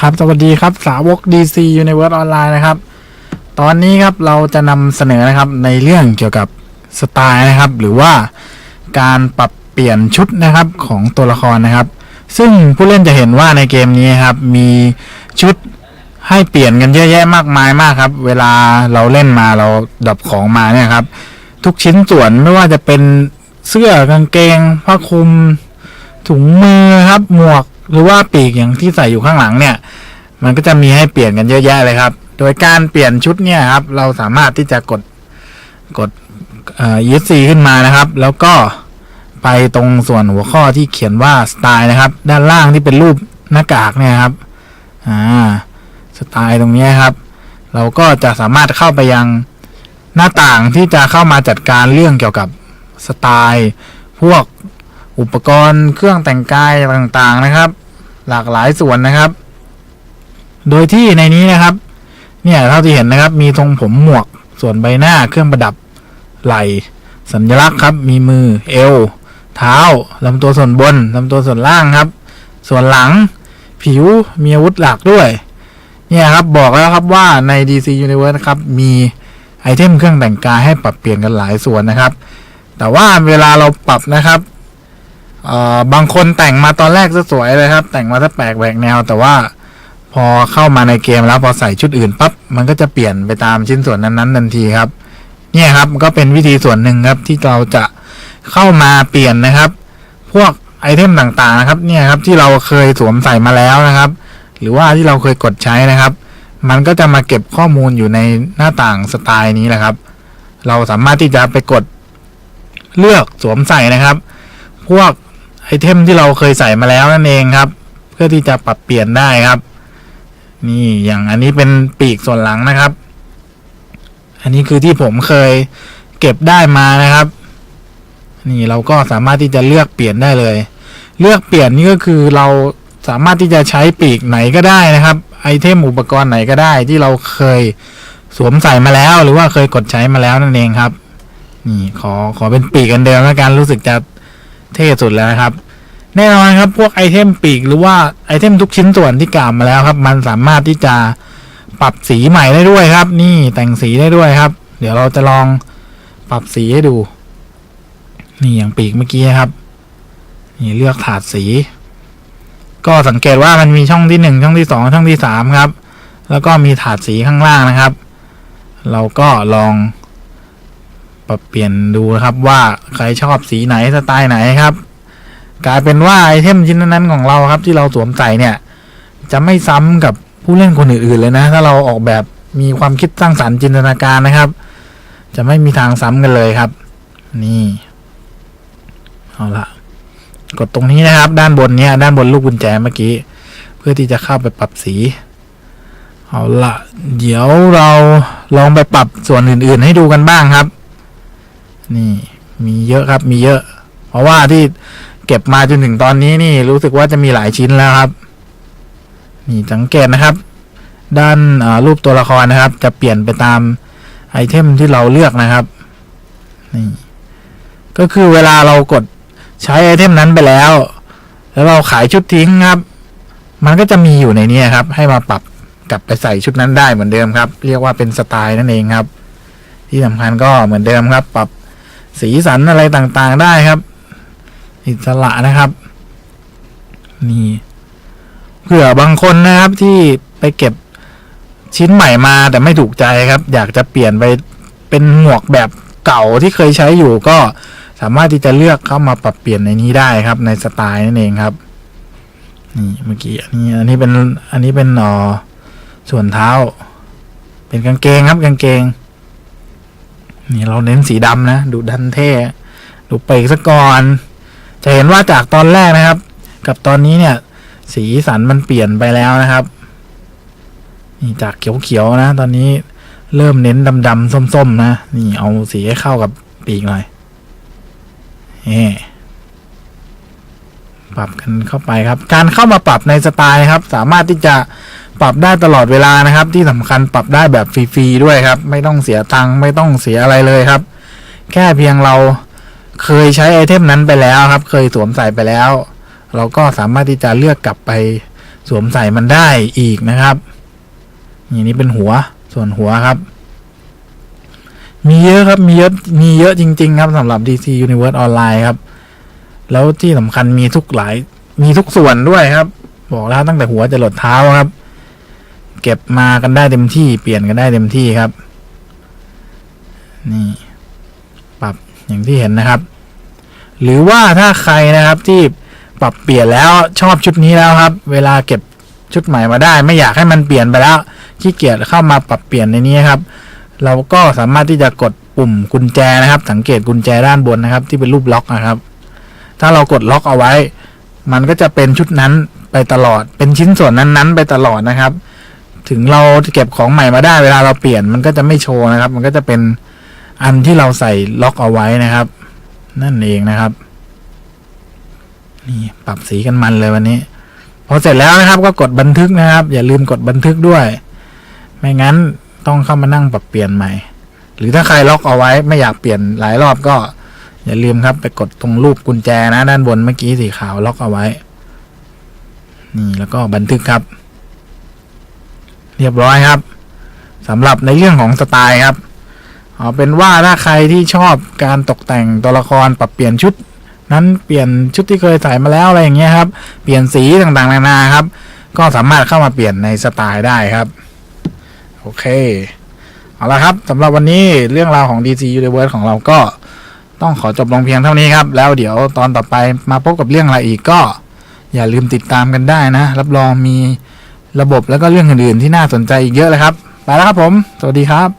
ครับสวัสดีครับสาวก DC Universe ออนไลน์นะครับ ตอนนี้ครับเราจะนำเสนอนะครับในเรื่องเกี่ยวกับสไตล์นะครับ หรือว่าการปรับเปลี่ยนชุดนะครับของตัวละครนะครับ ซึ่งผู้เล่นจะเห็นว่าในเกมนี้ครับมีชุดให้เปลี่ยนกันเยอะแยะมากมายมากครับ เวลาเราเล่นมาเราดับของมาเนี่ยครับ ทุกชิ้นส่วนไม่ว่าจะเป็นเสื้อกางเกงผ้าคลุมถุงมือครับหมวก หรือว่าปีกอย่างที่ใส่อยู่ข้างหลังเนี่ย มันก็จะมีให้เปลี่ยนกันเยอะแยะเลยครับ โดยการเปลี่ยนชุดเนี่ยครับ เราสามารถที่จะกดกดเอ่อ ESC ขึ้นมานะครับ แล้วก็ไปตรงส่วนหัวข้อที่เขียนว่าสไตล์นะครับ ด้านล่างที่เป็นรูปหน้ากากเนี่ยครับอ่าสไตล์ตรงนี้ครับ เราก็จะสามารถเข้าไปยังหน้าต่างที่จะเข้ามาจัดการเรื่องเกี่ยวกับสไตล์ พวก อุปกรณ์เครื่องแต่งกายต่างๆนะครับ หลากหลายส่วนนะครับ โดยที่ในนี้นะครับ เนี่ยเท่าที่เห็นนะครับ มีทรงผมหมวกส่วนใบหน้าเครื่องประดับไหล่สัญลักษณ์ครับ มีมือเอว เท้าลำตัวส่วนบนลำตัวส่วนล่างครับ ส่วนหลังผิวมีอาวุธหลักด้วย เนี่ยครับบอกแล้วครับว่าใน DC Universe นะครับมีไอเทมเครื่องแต่งกายให้ปรับเปลี่ยนกันหลายส่วนนะครับ แต่ว่าเวลาเราปรับนะครับ บางคนแต่งมาตอนแรกจะสวยเลยครับ แต่งมาถ้าแปลกแหวกแนว แต่ว่าพอเข้ามาในเกมแล้วพอใส่ชุดอื่นปั๊บมันก็จะเปลี่ยนไปตามชิ้นส่วนนั้นๆทันทีครับ เนี่ยครับก็เป็นวิธีส่วนหนึ่งครับที่เราจะเข้ามาเปลี่ยนนะครับ พวกไอเทมต่างๆนะครับ เนี่ยครับที่เราเคยสวมใส่มาแล้วนะครับ หรือว่าที่เราเคยกดใช้นะครับ มันก็จะมาเก็บข้อมูลอยู่ในหน้าต่างสไตล์นี้แหละครับ เราสามารถที่จะไปกดเลือกสวมใส่นะครับ พวก ไอเทมที่เราเคยใส่มาแล้วนั่นเองครับ เพื่อที่จะปรับเปลี่ยนได้ครับ นี่อย่างอันนี้เป็นปีกส่วนหลังนะครับ อันนี้คือที่ผมเคยเก็บได้มานะครับ นี่เราก็สามารถที่จะเลือกเปลี่ยนได้เลย เลือกเปลี่ยนนี่ก็คือเราสามารถที่จะใช้ปีกไหนก็ได้นะครับ ไอเทมอุปกรณ์ไหนก็ได้ที่เราเคยสวมใส่มาแล้วหรือว่าเคยกดใช้มาแล้วนั่นเองครับ นี่ขอขอเป็นปีกกันเดิมแล้วกันรู้สึกจะ เท่สุดแล้วนะครับ แน่นอนครับพวกไอเทมปีกหรือว่าไอเทมทุกชิ้นส่วนที่กล่าวมาแล้วครับ มันสามารถที่จะปรับสีใหม่ได้ด้วยครับ นี่แต่งสีได้ด้วยครับ เดี๋ยวเราจะลองปรับสีให้ดู นี่อย่างปีกเมื่อกี้ครับ นี่เลือกถาดสี ก็สังเกตว่ามันมีช่องที่หนึ่งช่องที่สองช่องที่สามครับ แล้วก็มีถาดสีข้างล่างนะครับ เราก็ลอง ปรับเปลี่ยนดูนะครับว่าใครชอบสีไหนสไตล์ไหนครับ กลายเป็นว่าไอเทมชิ้นนั้นๆของเราครับ ที่เราสวมใส่เนี่ย จะไม่ซ้ำกับผู้เล่นคนอื่นๆเลยนะ ถ้าเราออกแบบมีความคิดสร้างสรรค์จินตนาการนะครับ จะไม่มีทางซ้ำกันเลยครับ นี่เอาละกดตรงนี้นะครับ ด้านบนเนี้ยด้านบนลูกกุญแจเมื่อกี้ เพื่อที่จะเข้าไปปรับสีเอาละเดี๋ยวเราลองไปปรับส่วนอื่น ๆ ให้ดูกันบ้างครับ นี่มีเยอะครับมีเยอะ เพราะว่าที่เก็บมาจนถึงตอนนี้นี่รู้สึกว่าจะมีหลายชิ้นแล้วครับ นี่สังเกตนะครับ ด้านารูปตัวละครนะครับ จะเปลี่ยนไปตามไอเทมที่เราเลือกนะครับนี่ก็คือเวลาเรากดใช้ไอเทมนั้นไปแล้ว แล้วเราขายชุดทิ้งครับ มันก็จะมีอยู่ในนี้ครับ ให้มาปรับกลับไปใส่ชุดนั้นได้เหมือนเดิมครับ เรียกว่าเป็นสไตล์นั่นเองครับ ที่สำคัญก็เหมือนเดิมครับ ปรับ สีสันอะไรต่างๆได้ครับ อิสระนะครับ นี่เผื่อบางคนนะครับที่ไปเก็บชิ้นใหม่มาแต่ไม่ถูกใจครับ อยากจะเปลี่ยนไปเป็นหมวกแบบเก่าที่เคยใช้อยู่ก็สามารถที่จะเลือกเข้ามาปรับเปลี่ยนในนี้ได้ครับ ในสไตล์นั่นเองครับ นี่เมื่อกี้อันนี้อันนี้เป็นอันนี้เป็นหนอส่วนเท้า เป็นกางเกงครับกางเกง นี่เราเน้นสีดำนะ ดูดันเท่ดูเปกซะก่อน จะเห็นว่าจากตอนแรกนะครับ กับตอนนี้เนี่ย สีสันมันเปลี่ยนไปแล้วนะครับ นี่จากเขียวๆนะ ตอนนี้เริ่มเน้นดำๆส้มๆนะ นี่เอาสีให้เข้ากับปีกหน่อยเอ่ปรับกันเข้าไปครับ การเข้ามาปรับในสไตล์ครับ สามารถที่จะ ปรับได้ตลอดเวลานะครับ ที่สำคัญปรับได้แบบฟรีๆด้วยครับ ไม่ต้องเสียตังค์ไม่ต้องเสียอะไรเลยครับ แค่เพียงเราเคยใช้ไอเทมนั้นไปแล้วครับ เคยสวมใส่ไปแล้ว เราก็สามารถที่จะเลือกกลับไปสวมใส่มันได้อีกนะครับนี่นี่เป็นหัวส่วนหัวครับ มีเยอะครับมีเยอะมีเยอะจริง ๆ ครับสำหรับ DC Universe Online ครับ แล้วที่สำคัญมีทุกหลายมีทุกส่วนด้วยครับ บอกแล้วตั้งแต่หัวจะหลดเท้าครับ เก็บมากันได้เต็มที่เปลี่ยนกันได้เต็มที่ครับ นี่ ปรับอย่างที่เห็นนะครับ หรือว่าถ้าใครนะครับที่ปรับเปลี่ยนแล้วชอบชุดนี้แล้วครับ เวลาเก็บชุดใหม่มาได้ ไม่อยากให้มันเปลี่ยนไปแล้วขี้เกียจเข้ามาปรับเปลี่ยนในนี้ครับ เราก็สามารถที่จะกดปุ่มกุญแจนะครับ สังเกตกุญแจด้านบนนะครับ ที่เป็นรูปล็อกนะครับ ถ้าเรากดล็อกเอาไว้ มันก็จะเป็นชุดนั้นไปตลอดเป็นชิ้นส่วนนั้นๆ ไปตลอดนะครับ ถึงเราเก็บของใหม่มาได้เวลาเราเปลี่ยนมันก็จะไม่โชว์นะครับ มันก็จะเป็นอันที่เราใส่ล็อกเอาไว้นะครับ นั่นเองนะครับ นี่ปรับสีกันมันเลยวันนี้พอเสร็จแล้วนะครับก็กดบันทึกนะครับ อย่าลืมกดบันทึกด้วย ไม่งั้นต้องเข้ามานั่งปรับเปลี่ยนใหม่ หรือถ้าใครล็อกเอาไว้ไม่อยากเปลี่ยนหลายรอบก็ อย่าลืมครับ ไปกดตรงรูปกุญแจนะ ด้านบนเมื่อกี้สีขาวล็อกเอาไว้ นี่แล้วก็บันทึกครับ เรียบร้อยครับสำหรับในเรื่องของสไตล์ครับเอาเป็นว่าถ้าใครที่ชอบการตกแต่งตัวละครปรับเปลี่ยนชุด นั้นเปลี่ยนชุดที่เคยใส่มาแล้วอะไรอย่างเงี้ยครับเปลี่ยนสีต่างๆนานาครับ ก็สามารถเข้ามาเปลี่ยนในสไตล์ได้ครับโอเคเอาละครับสำหรับวันนี้เรื่องราวของ DC Universe ของเราก็ต้องขอจบลงเพียงเท่านี้ครับ แล้วเดี๋ยวตอนต่อไปมาพบกับเรื่องอะไรอีกก็ อย่าลืมติดตามกันได้นะ รับรองมี ระบบแล้วก็เรื่องอื่นๆที่น่าสนใจอีกเยอะเลยครับไปแล้วครับผม สวัสดีครับ